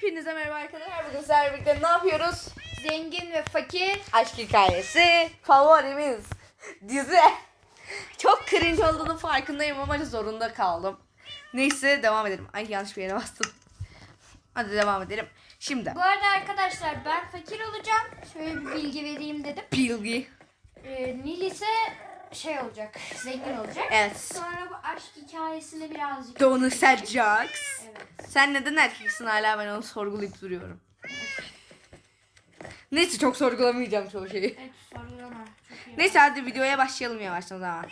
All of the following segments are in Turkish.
Hepinize merhaba arkadaşlar. Bugün sizlerle birlikte ne yapıyoruz? Zengin ve fakir. Aşk hikayesi favorimiz dizi. Çok cringe olduğunu farkındayım ama zorunda kaldım. Neyse devam edelim. Ay yanlış bir yere bastım. Hadi devam edelim. Şimdi Bu arada arkadaşlar ben fakir olacağım. Şöyle bir bilgi vereyim dedim. Bilgi. Ee, Nil ise şey olacak. Zengin olacak. Evet. Sonra bu aşk hikayesini birazcık... Donu Serjax. Evet. Sen neden erkeksin hala ben onu sorgulayıp duruyorum. Neyse çok sorgulamayacağım çoğu şeyi. Evet sorulama. Çok iyi. Neyse hadi videoya başlayalım yavaştan o zaman.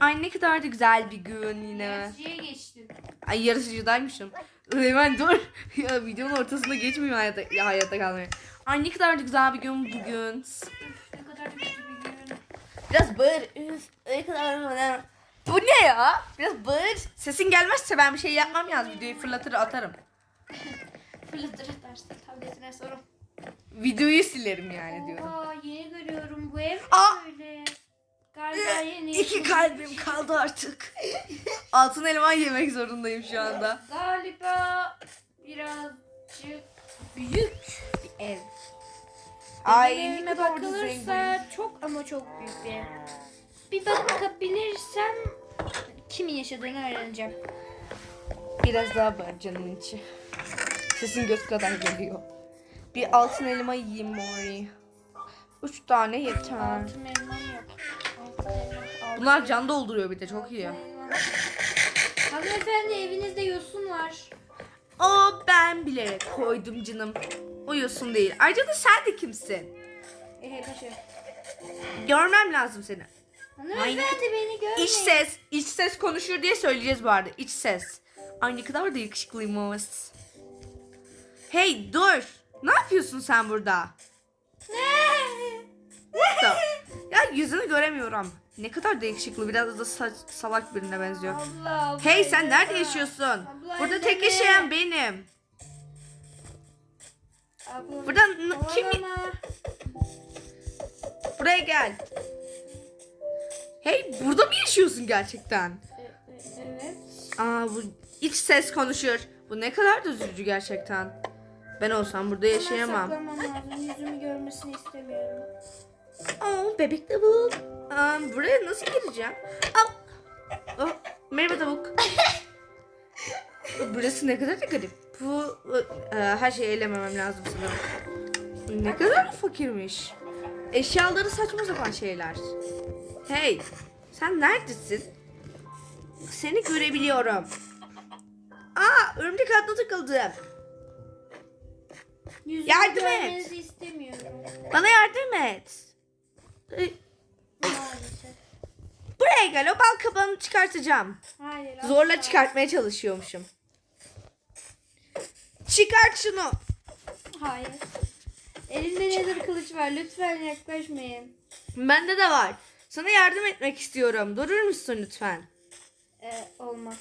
Ay ne kadar da güzel bir gün yine. Yarışçıya geçtim. Ay yarışıcıdaymışım. Hemen dur. ya videonun ortasında geçmeyeyim hayata, ya, hayata kalmaya. Ay ne kadar da güzel bir gün bugün. Üf, ne kadar da kötü bir gün. Biraz bağır. Üf, kadar Bu ne ya? Biraz bağır. Sesin gelmezse ben bir şey yapmam yalnız. Videoyu fırlatır atarım. Fırlatır atarsın tabletine sorun. Videoyu silerim yani diyorum. Oha yeni görüyorum bu ev Aa! böyle. Galiba yeni. İki kalbim kaldı artık. Altın elma yemek zorundayım şu anda. Galiba birazcık büyük. Ay ne kadar bakılırsa çok ama çok büyük bir ev. Bir bakabilirsem kimin yaşadığını öğreneceğim. Biraz daha bağır canımın içi. Sesin göz kadar geliyor. Bir altın elma yiyeyim Mori. Üç tane yeter. Altın elmam yok. Altın elma. Altın Bunlar can dolduruyor bir de çok iyi. elma. Hanımefendi evinizde yosun var. O ben bilerek koydum canım. O yosun değil. Ayrıca da sen de kimsin? Ehe başı. Görmem lazım seni. Hanımefendi beni görmeyin. İç ses. iç ses konuşur diye söyleyeceğiz bu arada. İç ses. Ay ne kadar da ses. Hey dur. Ne yapıyorsun sen burada? Da. Ya yüzünü göremiyorum. Ne kadar da yakışıklı. Biraz da sa- salak birine benziyor. Abla, abla, Hey sen nerede abla. yaşıyorsun? Abla, Burada tek yaşayan benim. Abla, Burada n- kim kovalama. buraya gel. Hey burada mı yaşıyorsun gerçekten? E- e- Evet. Aa bu iç ses konuşur. Bu ne kadar da üzücü gerçekten. Ben olsam burada yaşayamam. Hemen saklamam lazım. Yüzümü görmesini istemiyorum. Aa bebek tavuk. Aa, buraya nasıl gireceğim? Al. Oh, merhaba tavuk. Burası ne kadar da garip. Bu e, her şeyi elememem lazım sanırım. Ne kadar da fakirmiş. Eşyaları saçma sapan şeyler. Hey, sen neredesin? Seni görebiliyorum. Aa, örümcek ağına takıldım. Yüzümü Yardım et. görmenizi istemiyorum. Bana yardım et. Maalesef. Buraya gel, o bal kabağını çıkartacağım. Hayır. Zorla çıkartmaya çalışıyormuşum. Çıkart şunu. Hayır. Elimde nedir kılıç var. Lütfen yaklaşmayın. Bende de var. Sana yardım etmek istiyorum. Durur musun lütfen? Ee, olmaz.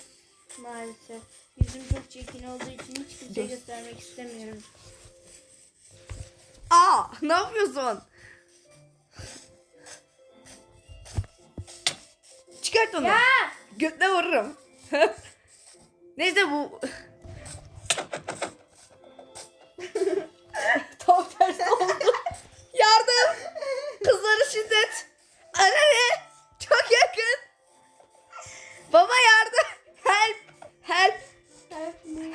Maalesef. Yüzüm çok çirkin olduğu için hiç kimseye göstermek istemiyorum. Aa, ne yapıyorsun? Çıkart onu. Ya! Götüne vururum. Neyse bu... Tam tersi oldu. Yardım. Kızlara şiddet. Anne. Çok yakın. Baba yardım. Help. Help.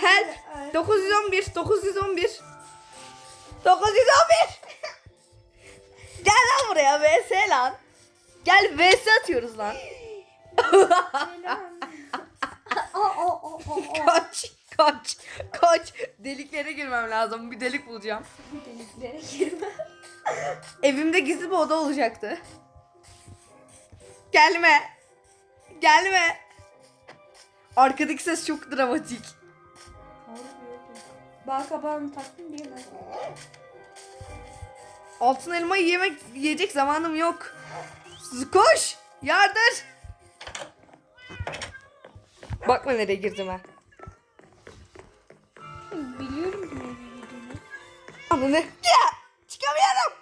Help. 911. 911. 911. Gel lan buraya VS lan. Gel VS atıyoruz lan. Lazım. Bir delik bulacağım. Deliklere girme. Evimde gizli bir oda olacaktı. Gelme. Gelme. Arkadaki ses çok dramatik. Bal kabağını taktın değil mi? Altın elma yemek yiyecek zamanım yok. Koş. Yardır. Bakma nereye girdim ha. Ananı. Ya, çıkamıyorum.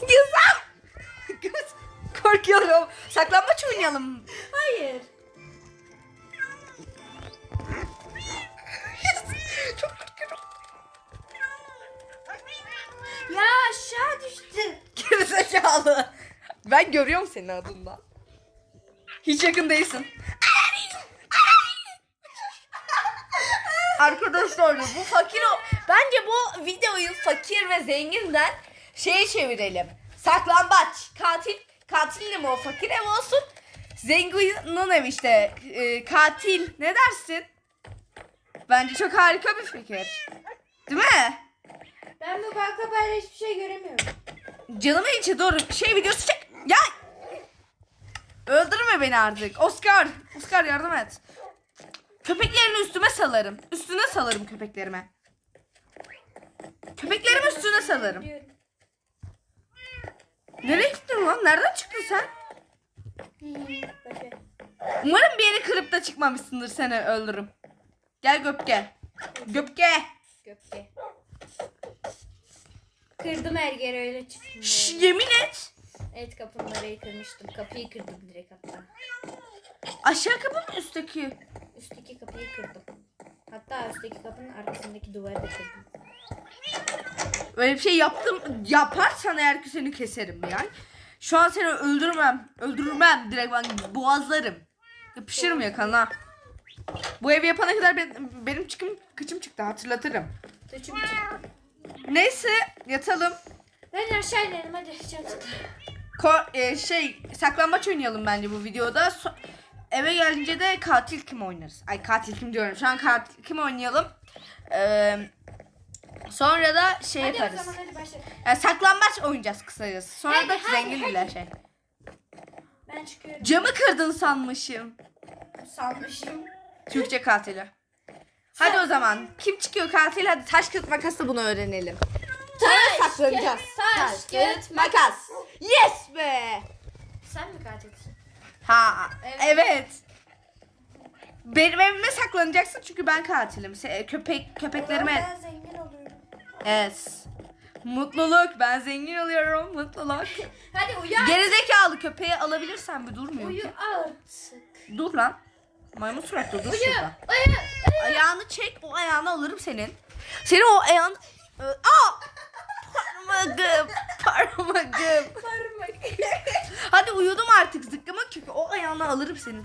Güzel. Göz- Korkuyorum. Saklambaç oynayalım. Hayır. Çok korkuyorum. Ya aşağı düştü. Gerizekalı. Ben görüyorum senin adından. Hiç yakın değilsin. Arkadaşlar bu fakir o. Bence bu videoyu fakir ve zenginden şeye çevirelim. Saklambaç. Katil. Katil mi o? Fakir ev olsun. Zenginin ev işte. Ee, katil. Ne dersin? Bence çok harika bir fikir. Değil mi? Ben bu balkabayla hiçbir şey göremiyorum. Canımın içi doğru şey videosu. Ya! Öldürme beni artık. Oscar. Oscar yardım et. Köpeklerini üstüme salarım. Üstüne salarım köpeklerime. Köpeklerimi üstüne salarım. Nereye gittin lan? Nereden çıktın sen? Umarım bir yeri kırıp da çıkmamışsındır seni öldürürüm. Gel Göpke. Göpke. Gökçe. Kırdım her yere öyle çıktım. Şş, yemin et. Evet kapının orayı kırmıştım. Kapıyı kırdım direkt hatta. Aşağı kapı mı üstteki? Üstteki kapıyı kırdım. Hatta üstteki kapının arkasındaki duvarı da kırdım. Öyle bir şey yaptım. Yaparsan eğer ki seni keserim yani. Şu an seni öldürmem. Öldürmem. Direkt ben boğazlarım. Yapışırım yakana. Bu evi yapana kadar ben, benim çıkım kıçım çıktı hatırlatırım. Çıktı. Neyse yatalım. Ben aşağı inelim hadi çabuk. Ko- e, şey saklambaç oynayalım bence bu videoda. So- eve gelince de katil kim oynarız? Ay katil kim diyorum. Şu an katil kim oynayalım? Ee, sonra da şey Hadi yaparız. zaman hadi başla. Yani saklambaç oynayacağız kısacası. Sonra Hadi, da hadi, zengin hadi. şey. Ben çıkıyorum. Camı kırdın sanmışım. Sanmışım. Türkçe katili. Hadi o zaman. Kim çıkıyor katil? Hadi taş kağıt makasla bunu öğrenelim. Taş, saklanacağız. taş, kağıt, makas. Yes be. Sen mi katilsin? Ha Evet. evet. Benim evime saklanacaksın çünkü ben katilim. Se- köpek köpeklerime. Ben zengin oluyorum. Evet. Mutluluk. Ben zengin oluyorum. Mutluluk. Hadi uyan. Gerizekalı köpeği alabilirsen bir durmuyor Uyu ki. artık. Dur lan. Maymun suratlı dur Uyu. şurada. Uyu. Ayağını çek o ayağını alırım senin. Senin o ayağın... Aa! Parmağım. Parmağım. Parmak. Hadi uyudum artık zıkkıma kökü. O ayağını alırım senin.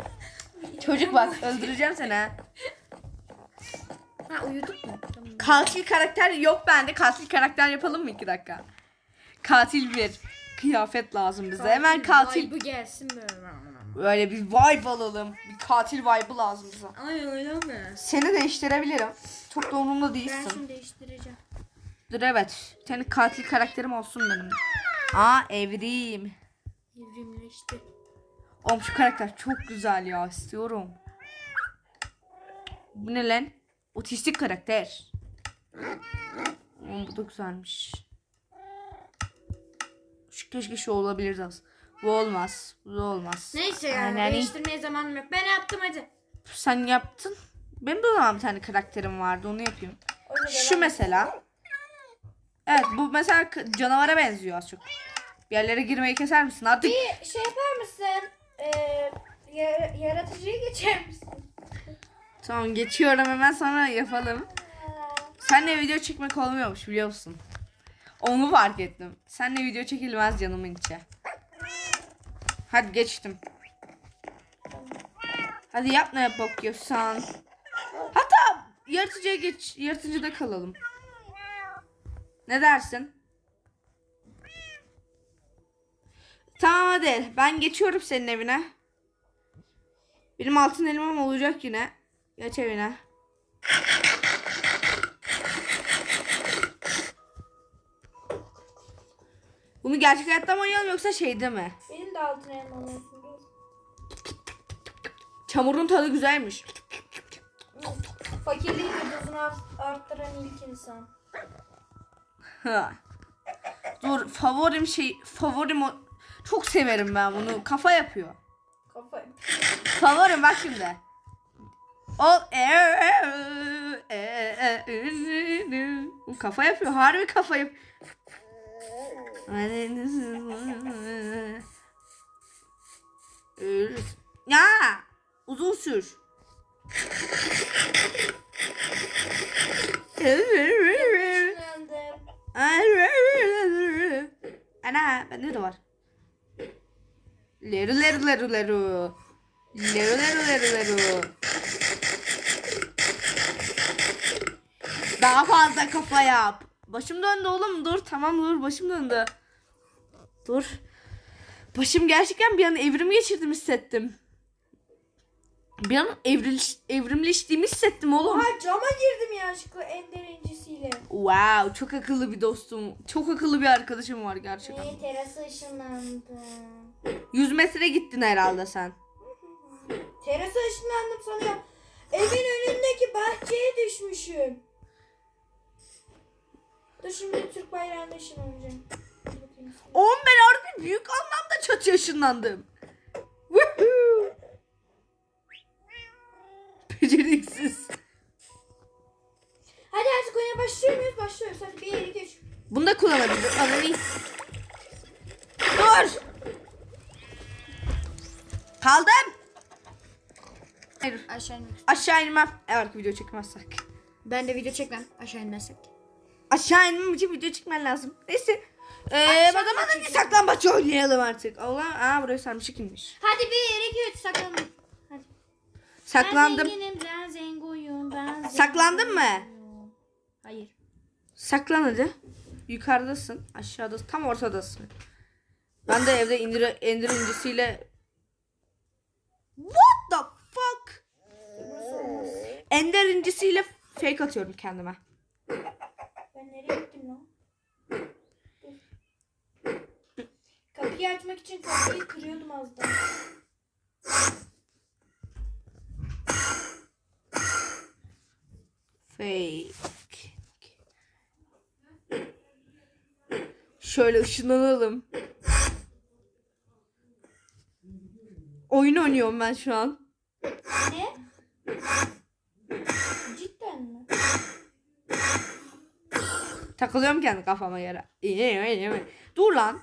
Çocuk bak öldüreceğim seni ha. Ha uyuduk mu? Tamam. Katil karakter yok bende. Katil karakter yapalım mı iki dakika? Katil bir. Kıyafet lazım bize. Hemen katil. Bu gelsin böyle. Böyle bir vibe alalım. Bir katil vibe'ı lazım bize. Ay öyle mi? Seni değiştirebilirim. Çok da umurumda Ben değilsin. şunu değiştireceğim. Dur evet. Bir tane katil karakterim olsun benim. Aa evrim. Evrimleşti. Oğlum şu karakter çok güzel ya istiyorum. Bu ne lan? Otistik karakter. Oğlum bu da güzelmiş. Şu keşke şu olabilirdi az. Bu olmaz. Bu da olmaz. Neyse yani Aynen. değiştirmeye zamanım yok. Ben yaptım hadi. Sen yaptın. Benim de o zaman bir tane karakterim vardı onu yapayım. Şu mesela. Evet bu mesela canavara benziyor az çok. Bir yerlere girmeyi keser misin artık? Bir şey yapar mısın? Ee, yar- yaratıcıya geçer misin? Tamam geçiyorum hemen sonra yapalım. Seninle video çekmek olmuyormuş biliyor musun? Onu fark ettim. Seninle video çekilmez canımın içi. Hadi geçtim. Hadi yap ne yap bakıyorsan. Hatta yaratıcıya geç. Yaratıcıda kalalım. Ne dersin? Tamam hadi. Ben geçiyorum senin evine. Benim altın elmam olacak yine. Geç evine. Bunu gerçek hayatta mı oynayalım yoksa şeyde mi? Benim de altın elmam olsun. Çamurun tadı güzelmiş. Fakirliği art- arttıran ilk insan. Ha. Dur favorim şey favorim o çok severim ben bunu. Kafa yapıyor. Kafa. Favorim bak şimdi. O Bu kafa yapıyor. Harbi kafa yap. Ya uzun sür. Bende de var. Leru leru leru leru. Leru leru leru leru. Daha fazla kafa yap. Başım döndü oğlum dur tamam dur başım döndü. Dur. Başım gerçekten bir an evrim geçirdim hissettim. Bir an evriliş, evrimleştiğimi hissettim oğlum. Oha cama girdim yanlışlıkla ender incisiyle. Wow çok akıllı bir dostum. Çok akıllı bir arkadaşım var gerçekten. Ee, terasa ışınlandım. 100 metre gittin herhalde sen. Terasa ışınlandım sanıyorum. Evin önündeki bahçeye düşmüşüm. Dur şimdi Türk bayrağına ışınlanacağım. Oğlum ben harbi büyük anlamda çatıya ışınlandım. Beceriksiz. Hadi artık oyuna başlıyor muyuz? Başlıyoruz. Hadi 1, 2, 3. Bunu da kullanabilir. Ananı. Dur. Kaldım. Hayır. Aşağı inmek. Aşağı inmem. Evet video çekmezsek. Ben de video çekmem. Aşağı inmezsek. Aşağı inmem için video çekmen lazım. Neyse. Ee, Aşağı o zaman hadi çekeceğim. saklambaç oynayalım artık. Allah, aa buraya sarmışık inmiş. Hadi 1, 2, 3 saklandım. Saklandım. Ben zenginim, ben zengoyum, ben Saklandın mı? zengoyum. Hayır. Saklan hadi. Yukarıdasın. Aşağıdasın. Tam ortadasın. Ben de evde indir ender incisiyle What the fuck? Ender incisiyle fake atıyorum kendime. Ben nereye gittim lan? Kapıyı açmak için kapıyı kırıyordum az daha. Fake. Şöyle ışınlanalım. Oyun oynuyorum ben şu an. Ne? Cidden mi? Takılıyorum kendi kafama göre. Dur lan.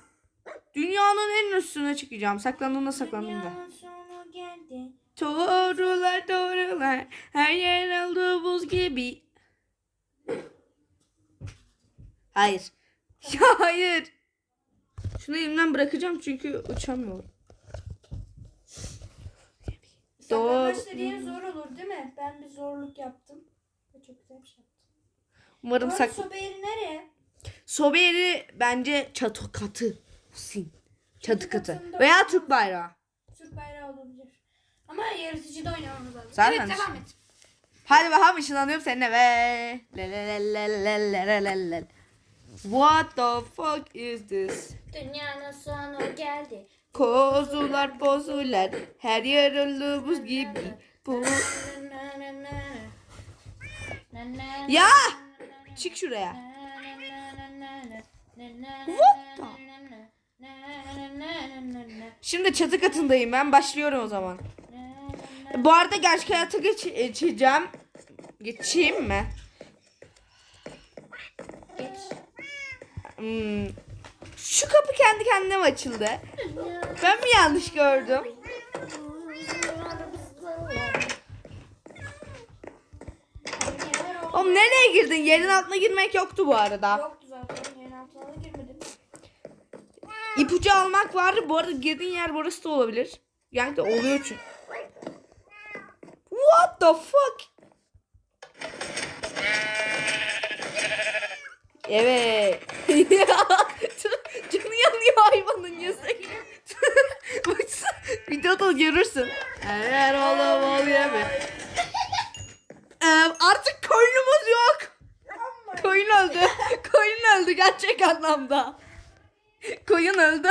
Dünyanın en üstüne çıkacağım. Saklandığında saklandım da. Dünyanın geldi. Doğrular doğrular. Her yer oldu buz gibi. Hayır. Ya hayır. Şunu elimden bırakacağım çünkü uçamıyorum. Doğru. Saklambaç zor olur değil mi? Ben bir zorluk yaptım. Çok güzel bir şey yaptım. Umarım Doğru, sak... Sobe yeri nereye? Sobe yeri bence çatı katı. Sin. Çatı katı. Veya Türk bayrağı. Türk bayrağı olabilir. Ama yaratıcı da oynamamız lazım. Sen evet devam et. Hadi bakalım ışınlanıyorum seninle ve. Le le le le le le le le. What the fuck is this? Dünyanın sonu geldi. Kozular bozular her yer oldu buz gibi. Bu... Ya! Çık şuraya. What the? Şimdi çatı katındayım ben başlıyorum o zaman. Bu arada gerçek hayata geç geçeceğim. Geçeyim mi? Geç. Hmm. Şu kapı kendi kendine mi açıldı? Ben mi yanlış gördüm? Oğlum nereye girdin? Yerin altına girmek yoktu bu arada. Yoktu zaten. Yerin altına da girmedim. İpucu almak vardı. Bu arada girdiğin yer burası da olabilir. Yani de oluyor çünkü. What the fuck? Evet. Canı yanıyor hayvanın yazık. Videoda görürsün. Eğer oğlum ol yeme. Ee, artık koyunumuz yok. Koyun öldü. Koyun öldü gerçek anlamda. Koyun öldü.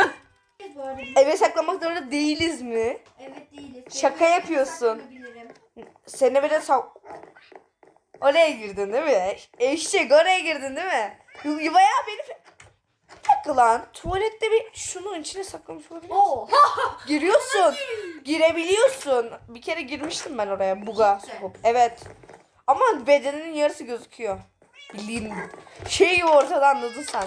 Eve saklamak zorunda değiliz mi? Evet değiliz. Şaka yapıyorsun. Seni bile sak... Oraya girdin değil mi? Eşek oraya girdin değil mi? Yu- Yuvaya beni... Bir dakika lan. Tuvalette bir şunun içine saklamış olabilir. Oo. Giriyorsun. Girebiliyorsun. Bir kere girmiştim ben oraya buga. Evet. Ama bedeninin yarısı gözüküyor. Bildiğin şey gibi ortada anladın sen.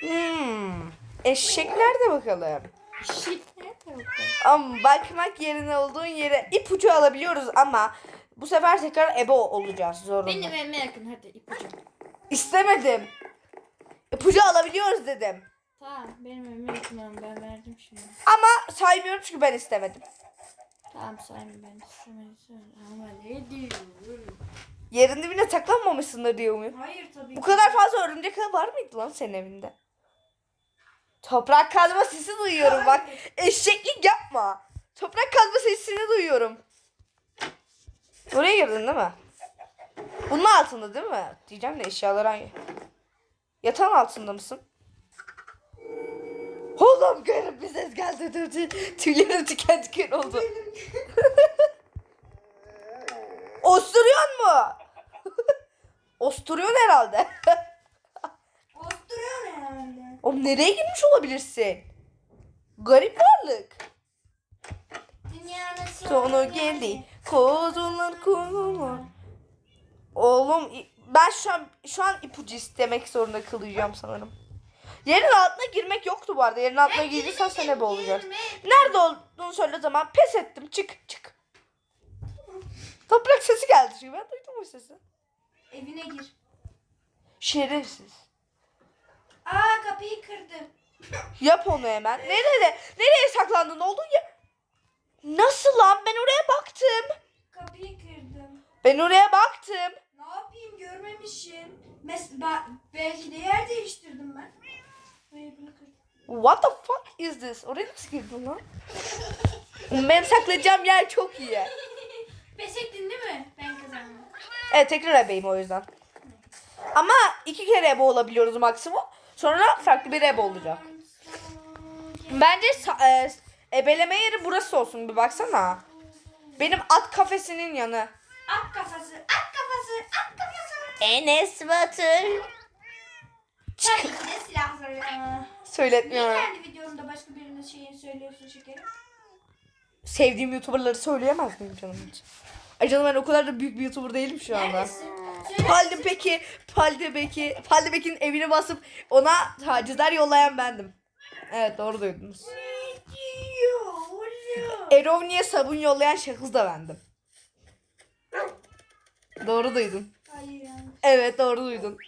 Hmm. Eşek nerede bakalım? Shit. Nerede bakalım? Ama bakmak yerine olduğun yere ipucu alabiliyoruz ama bu sefer tekrar ebe olacağız zorunda. Benim evime yakın hadi ipucu. İstemedim. İpucu alabiliyoruz dedim. Tamam benim yakın oğlum, ben verdim şimdi. Ama saymıyorum çünkü ben istemedim. Tamam saymayın ben istemediysem ama ne diyorum? Yerin dibine saklanmamışsındır diyor muyum? Hayır tabii Bu kadar fazla örümcek ağı var mıydı lan senin evinde? Toprak kazma sesi duyuyorum bak. Eşeklik yapma. Toprak kazma sesini duyuyorum. Oraya girdin değil mi? Bunun altında değil mi? Diyeceğim de eşyalar hangi? Yatağın altında mısın? Oğlum garip bir ses geldi. Dur, dur. Tüylerim diken diken oldu. Osturuyor mu? Osturuyorsun herhalde. Osturuyor herhalde. Oğlum nereye girmiş olabilirsin? Garip varlık. Dünyanın Sonu geldi. Kozular kozular. Oğlum ben şu an şu an ipucu istemek zorunda kalacağım sanırım. Yerin altına girmek yoktu bu arada. Yerin altına girdiysen sen ebe olacaksın. Nerede olduğunu söyle o zaman. Pes ettim. Çık çık. Toprak sesi geldi çünkü ben duydum o sesi. Evine gir. Şerefsiz. Aa kapıyı kırdım. Yap onu hemen. Nerede? Nereye saklandın? Olduğun yer. Nasıl lan? Ben oraya baktım. Kapıyı. Ben oraya baktım. Ne yapayım görmemişim. Mes belki de yer değiştirdim ben. What the fuck is this? Oraya nasıl girdin lan? Benim saklayacağım yer çok iyi. Pes ettin değil mi? Ben kazandım. Evet tekrar ebeyim o yüzden. Ama iki kere ebe olabiliyoruz maksimum. Sonra farklı bir ebe olacak. Bence sa- e, ebeleme yeri burası olsun bir baksana. Benim at kafesinin yanı. At kafası, at kafası, at kafası. Enes Batur. Tabii ki de silah soruyor. Niye Söyletmiyorum. kendi videomda başka birinin şeyini söylüyorsun şekerim? Sevdiğim YouTuber'ları söyleyemez miyim canım hiç? Ay canım ben o kadar da büyük bir YouTuber değilim şu anda. Neredesin? Paldi peki, Paldi peki, Paldi Pekin evini basıp ona tacizler yollayan bendim. Evet doğru duydunuz. Ne diyor oğlum? Erovni'ye sabun yollayan şahıs da bendim. Doğru duydun. Hayır. Evet doğru duydun.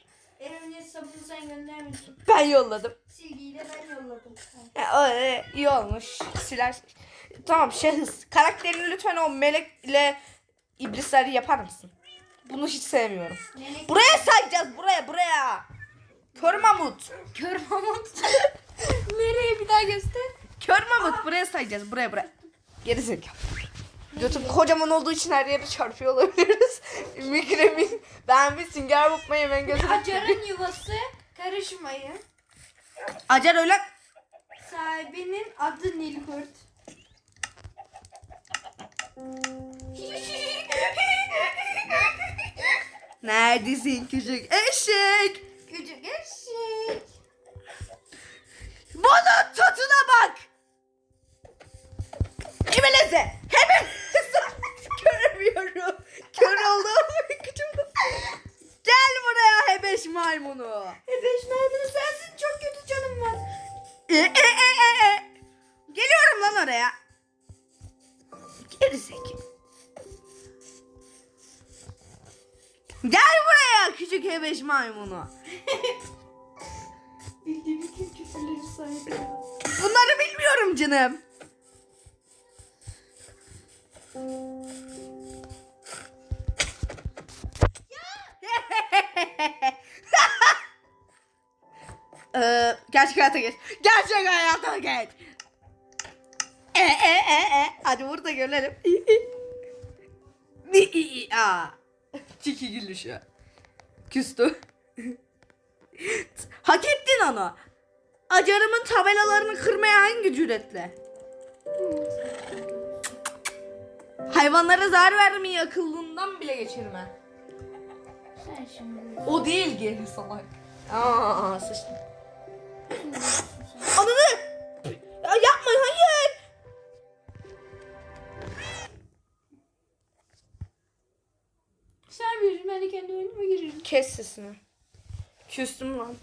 Evine sabunu sen göndermedin. Ben yolladım. Silgiyi de ben yolladım. Ya, o, e, iyi olmuş. Siler. Tamam şahıs. Karakterini lütfen o melekle iblisleri yapar mısın? Bunu hiç sevmiyorum. Melek Buraya sayacağız buraya buraya. Kör Mamut. kör mamut. Nereye bir daha göster? Kör Mamut buraya sayacağız buraya buraya. Geri zekalı. YouTube kocaman olduğu için her yere çarpıyor olabiliriz. Mikremin ben bir sünger bukma yemen götürüp. Acar'ın yuvası karışmayın. Acar öyle. Sahibinin adı Nilkurt. Neredesin küçük eşek? Küçük eşek. Bunun tadına bak. Emeleze. Hemen. Göremiyorum. Kör oldum. Gel buraya hebeş maymunu. Ebeş maymunu sensin çok kötü canım var. E, e, e, e, e. Geliyorum lan oraya. Gerizekalı. Gel buraya küçük hebeş maymunu. Bildiğim bütün küfürleri saydım. Bunları bilmiyorum canım. Gerçek hayata geç. Gerçek hayata geç. E e e e. Hadi burada görelim. Ni i i a. Çiki gülüşü. Küstü. Hak ettin onu. Acarımın tabelalarını kırmaya hangi cüretle? Hayvanlara zarar vermeyi akıllından bile geçirme. Sen şimdi. O değil geri salak. Aa sıçtım. Ananı! Ya yapma hayır! Sen bir ben de kendi oyunuma girerim. Kes sesini. Küstüm lan.